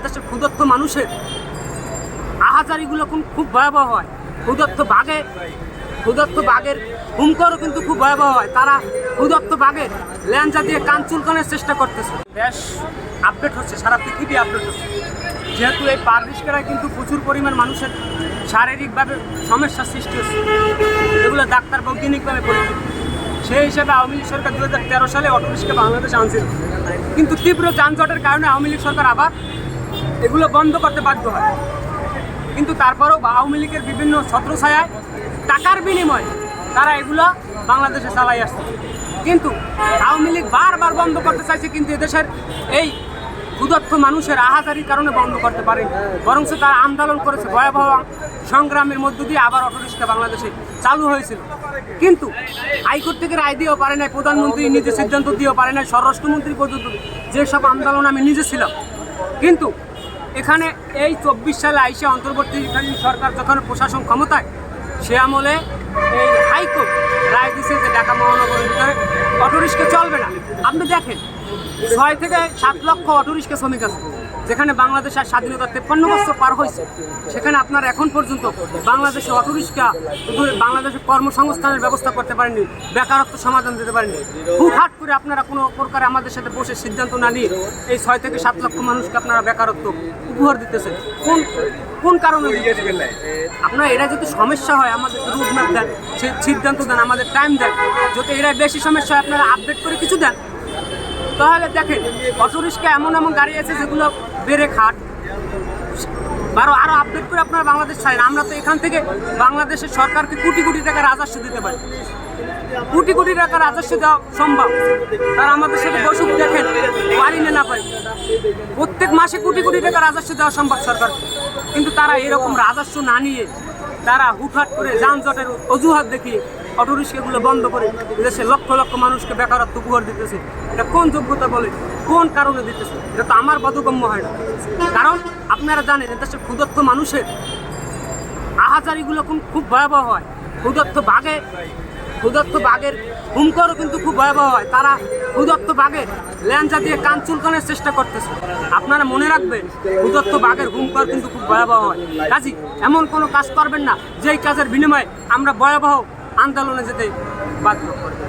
এদেশের ক্ষুদত্ত মানুষের আহাজারিগুলো খুব ভয়াবহ হয়। ক্ষুদত্ত বাঘে ক্ষুদত্ত বাঘের হুমকরও কিন্তু খুব ভয়াবহ হয়। তারা ক্ষুদত্ত বাঘের ল্যাঞ্জা দিয়ে কান চুলকানোর চেষ্টা করতেছে। দেশ আপডেট হচ্ছে, সারা পৃথিবী আপডেট হচ্ছে। যেহেতু এই পার রিস্কেরায় কিন্তু প্রচুর পরিমাণ মানুষের শারীরিকভাবে সমস্যার সৃষ্টি হচ্ছে। এগুলো ডাক্তার বৈজ্ঞানিকভাবে পরীক্ষিত সেই হিসেবে আওয়ামী লীগ সরকার দু হাজার তেরো সালে অটো রিক্সা বাংলাদেশে আনছিল। কিন্তু তীব্র যানজটের কারণে আওয়ামী লীগ সরকার আবার এগুলো বন্ধ করতে বাধ্য হয়। কিন্তু তারপরেও আওয়ামী লীগের বিভিন্ন ছত্রছায়ায় টাকার বিনিময়ে তারা এগুলো বাংলাদেশে চালাই আসছে। কিন্তু আওয়ামী লীগ বারবার বন্ধ করতে চাইছে, কিন্তু এদেশের এই ক্ষুদত্ত মানুষের আহাজারির কারণে বন্ধ করতে পারে বরং তারা আন্দোলন করেছে, ভয়াবহ সংগ্রামের মধ্য দিয়ে আবার অটোরিক্সা বাংলাদেশে চালু হয়েছিল। কিন্তু হাইকোর্ট থেকে রায় দিয়েও পারে নাই, প্রধানমন্ত্রী নিজে সিদ্ধান্ত দিয়েও পারে নাই, স্বরাষ্ট্রমন্ত্রী পর্যন্ত যেসব আন্দোলন আমি নিজে ছিলাম। কিন্তু এখানে এই চব্বিশ সালে আইসে অন্তর্বর্তীকালীন সরকার যখন প্রশাসন ক্ষমতায়, সে আমলে এই হাইকোর্ট, রায় দিছে যে ঢাকা মহানগরের ভিতরে অটোরিক্সা চলবে না। আপনি দেখেন, ছয় থেকে সাত লক্ষ অটোরিক্সা শ্রমিক আছে। যেখানে বাংলাদেশের স্বাধীনতার তেপ্পান্ন বছর পার হয়েছে, সেখানে আপনার এখন পর্যন্ত বাংলাদেশে অটোরিক্সা বাংলাদেশে কর্মসংস্থানের ব্যবস্থা করতে পারেননি, বেকারত্ব সমাধান দিতে পারেননি। হুটহাট করে আপনারা কোনো প্রকারে আমাদের সাথে বসে সিদ্ধান্ত না নিয়ে এই ছয় থেকে সাত লক্ষ মানুষকে আপনারা বেকারত্ব উপহার দিতেছেন। কোন কোন কারণে? আপনারা এটা যদি সমস্যা হয় আমাদের রুটম্যাপ দেন সিদ্ধান্ত দেন, আমাদের টাইম দেন, যদি এরা বেশি সমস্যা হয়, আপনারা আপডেট করে কিছু দেন। তাহলে দেখেন অটোরিক্সা এমন এমন গাড়ি আছে যেগুলো বেড়ে খাট। বারো, আরও আপডেট করে আপনারা বাংলাদেশ ছাড়েন। আমরা তো এখান থেকে বাংলাদেশের সরকারকে কোটি কোটি টাকা রাজস্ব দিতে পারি। কোটি কোটি টাকা রাজস্ব দেওয়া সম্ভব। তারা আমাদের সাথে বসুক দেখেন, পারি না না পারি। প্রত্যেক মাসে কোটি কোটি টাকা রাজস্ব দেওয়া সম্ভব সরকার কিন্তু তারা এরকম রাজস্ব না নিয়ে তারা হুটহাট করে যানজটের অজুহাত দেখিয়ে অটোরিক্সাগুলো বন্ধ করে দেশে লক্ষ লক্ষ মানুষকে বেকারত্ব উপহার দিতেছে। এটা কোন যোগ্যতা বলে? কোন কারণে দিতেছে? এটা তো আমার বোধগম্য হয় না। কারণ আপনারা জানেন দেশের ক্ষুদত্ত মানুষের আহাজারিগুলো খুব খুব ভয়াবহ হয়। ক্ষুদত্ত বাঘে ক্ষুদত্ত বাঘের হুমকরও কিন্তু খুব ভয়াবহ হয়। তারা ক্ষুদত্ত বাঘের ল্যাঞ্জা দিয়ে কান চুলকানোর চেষ্টা করতেছে। আপনারা মনে রাখবেন ক্ষুদত্ত বাঘের হুমকর কিন্তু খুব ভয়াবহ হয়। কাজী, এমন কোনো কাজ করবেন না, যেই কাজের বিনিময়ে আমরা ভয়াবহ আন্দোলনে যেতে বাধ্য করবেন